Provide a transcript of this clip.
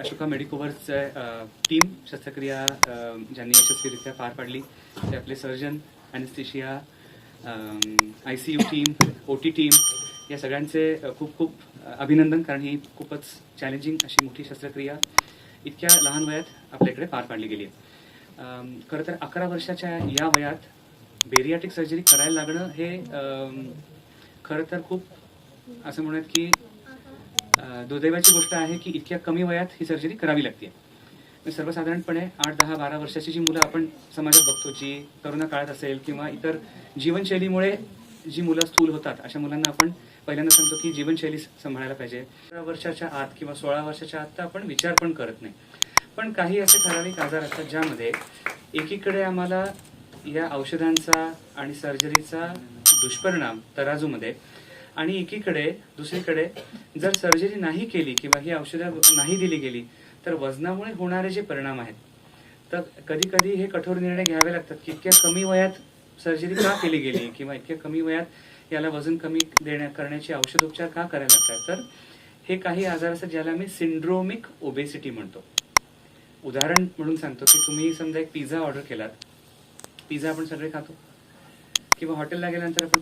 Ashoka मेडिकोवर्सचं team शस्त्रक्रिया ज्यांनी यशस्वीरित्या पार पाडली ते आपले surgeon anaesthesia I C U team O T team या सगळ्यांचे खूप खूप अभिनंदन कारण ही खूपच चॅलेंजिंग अशी मोठी शस्त्रक्रिया इतक्या लहान वयात आपल्या इकडे पार पाडली गेली आहे. खरं तर अकरा वर्षाच्या या वयात बेरियाटिक सर्जरी करायला लागणं हे खरं तर खूप असं म्हणूयात की दुर्दैवाची गोष्ट आहे की इतक्या कमी वयात ही सर्जरी करावी लागते. सर्वसाधारणपणे आठ दहा बारा वर्षाची जी मुलं आपण समाजात बघतो जी करोना काळात असेल किंवा इतर जीवनशैलीमुळे जी मुलं स्थूल होतात अशा मुलांना आपण पहिल्यांदा सांगतो की जीवनशैली सांभाळायला पाहिजे. अठरा वर्षाच्या आत किंवा सोळा वर्षाच्या आत तर आपण विचार पण करत नाही. पण काही असे ठराविक आजार असतात ज्यामध्ये एकीकडे आम्हाला या औषधांचा आणि सर्जरीचा दुष्परिणाम तराजूमध्ये आणि एकीकडे दुसरीकडे जर सर्जरी नाही केली किंवा ही औषधं नाही दिली गेली तर वजनामुळे होणारे जे परिणाम आहेत तर कधी कधी हे कठोर निर्णय घ्यावे लागतात की इतक्या कमी वयात सर्जरी का केली गेली किंवा इतक्या कमी वयात याला वजन कमी देण्या करण्याचे औषधोपचार का करायला लागतात? तर हे काही आजार असतात ज्याला आम्ही सिंड्रोमिक ओबेसिटी म्हणतो. उदाहरण म्हणून सांगतो की तुम्ही समजा एक पिझ्झा ऑर्डर केलात. पिझ्झा आपण सगळे खातो. किंवा हॉटेलला गेल्यानंतर आपण